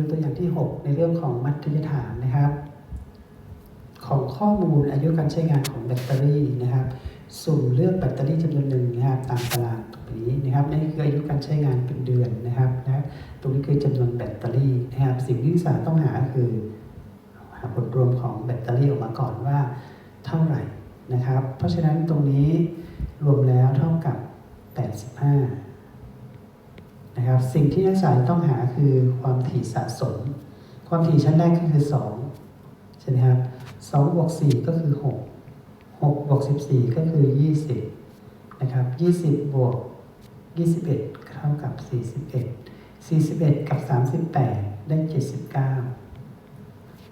ดูตัวอย่างที่ 6 ในเรื่องของมัธยฐานนะครับ ของข้อมูลอายุการใช้งานของแบตเตอรี่นะครับ สุ่มเลือกแบตเตอรี่จำนวนหนึ่งนะครับตามตารางตรงนี้นะครับนี่คืออายุการใช้งานเป็นเดือนนะครับนะตรงนี้คือจำนวนแบตเตอรี่นะครับ สิ่งที่นักศึกษาต้องหาคือหาผลรวมของแบตเตอรี่ออกมาก่อนว่าเท่าไหร่นะครับ เพราะฉะนั้นตรงนี้รวมแล้วเท่ากับ 85 นะครับ สิ่งที่นักศึกษาต้องหาคือความถี่สะสม ความถี่ชั้นแรกก็คือ2ใช่ไหมครับ2บวก4ก็คือ6 6บวก14ก็คือ20นะครับ20บวก21เท่ากับ41 41กับ38ได้79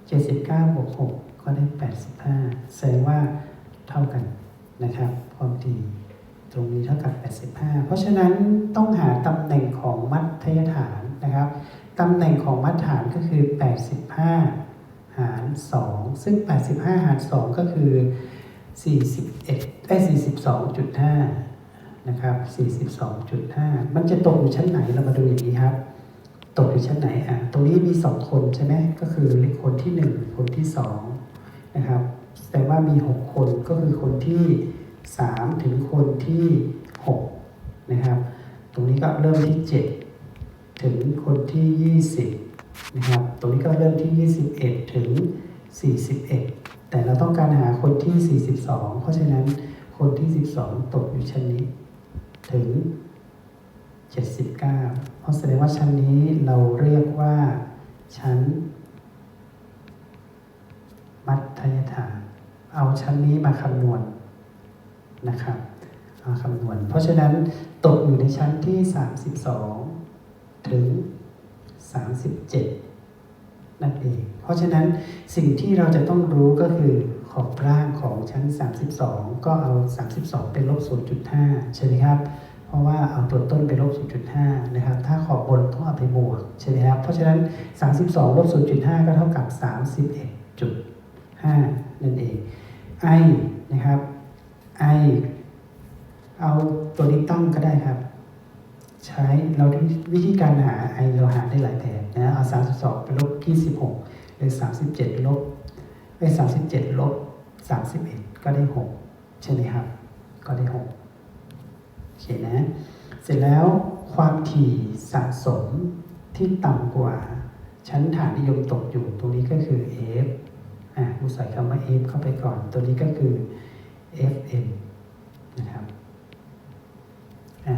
79บวก6ก็ได้85แสดงว่าเท่ากันนะครับ ความถี่ตรงนี้เท่ากับ 85 เพราะฉะนั้นต้องหาตำแหน่งของมัธยฐานนะครับ ตำแหน่งของมัธยฐานก็คือ 85 หาร 2 ซึ่ง 85 หาร 2 ก็คือ 41ได้42.5 นะครับ 42.5 มันจะตกอยู่ชั้นไหนเรามาดูอย่างนี้ครับ ตกอยู่ชั้นไหนอะตรงนี้มี 2 คนใช่ไหมก็คือคนที่ 1 คนที่ 2 นะครับแต่ว่ามี 6 คนก็คือคนที่ 3 ถึงคนที่ 6 นะครับ ตรงนี้ก็เริ่มที่ 7 ถึงคนที่20 นะครับ ตรงนี้ก็เริ่มที่ 21 ถึง 41 แต่เราต้องการหาคนที่ 42 เพราะฉะนั้นคนที่ 12 ตกอยู่ชั้นนี้ ถึง 79 เพราะแสดงว่าชั้นนี้เราเรียกว่าชั้น มัธยฐานเอาชั้นนี้มาคำนวณนะครับเอาคำนวณ เพราะฉะนั้นตกอยู่ในชั้นที่ 32 ถึง 37 นั่นเอง เพราะฉะนั้นสิ่งที่เราจะต้องรู้ก็คือขอบล่างของชั้น 32 ก็เอา 32 เป็นลบ 0.5 ใช่ไหมครับ เพราะว่าเอาตัวต้นไปลบ 0.5 นะครับ ถ้าขอบบนต้องเอาไปบวกใช่ไหมครับ เพราะฉะนั้น 32 ลบ 0.5 ก็เท่ากับ 31.5 นั่นเอง i นะครับ i เอาตัวนี้ตั้งก็ได้ครับ ช้เราวิธีการหา i เราหาได้หลายแบบนะเอา32ไปลบ26หรือ37ลบไป37ลบ31ก็ได้6ใช่ไหมครับ ก็ได้6โอเคนะ เสร็จแล้วความถี่สะสมที่ต่ำกว่า ชั้นฐานนิยมตกอยู่ตรงนี้ก็คือ f อะกูใส่คำว่า f เข้าไปก่อน ตัวนี้ก็คือ fm นะครับอะ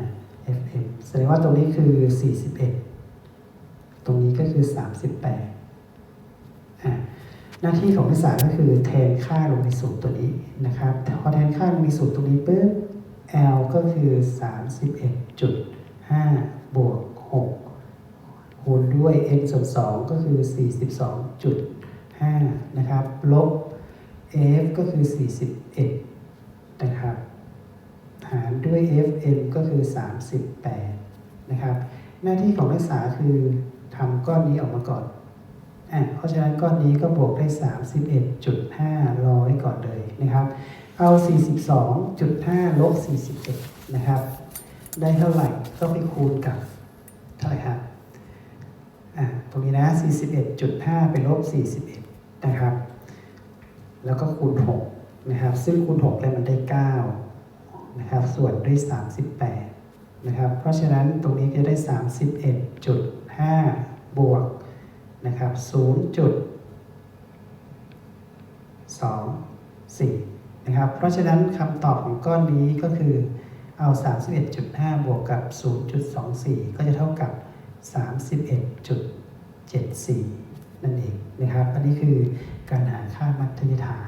fm แสดง ว่าตรงนี้คือ 41 ตรงนี้ก็คือ 38อะหน้าที่ของนักศึกษาก็คือแทนค่าลงในสูตรตัวนี้นะครับพอแทนค่าลงในสูตรตรงนี้ปุ๊บ L ก็คือ 31.5 บวก 6 คูณด้วย n ส่วน2ก็คือ 42.5 นะครับ ลบ f ก็คือ 41 นะครับ หารด้วย fm ก็คือ 38 นะครับ หน้าที่ของนักศึกษาคือทำก้อนนี้ออกมาก่อนอะเพราะฉะนั้นก้อนนี้ก็บวกได้ 31.5 รอไว้ก่อนเลยนะครับ เอา 42.5ลบ41 นะครับ ได้เท่าไหร่ก็ไปคูณกับเท่าไหร่ครับอ่าตรงนี้นะ 41.5 ไปลบ 41 นะครับ แล้วก็คูณ 6 นะครับ ซึ่งคูณ 6 แล้วมันได้ 9 นะครับ ส่วนด้วย 38 นะครับ เพราะฉะนั้นตรงนี้จะได้ 31.5 บวกนะครับ0.24 นะครับ เพราะฉะนั้นคำตอบของก้อนนี้ก็คือเอา 31.5 บวกกับ 0.24 ก็จะเท่ากับ 31.74 นั่นเองนะครับ อันนี้คือการหาค่ามัธยฐาน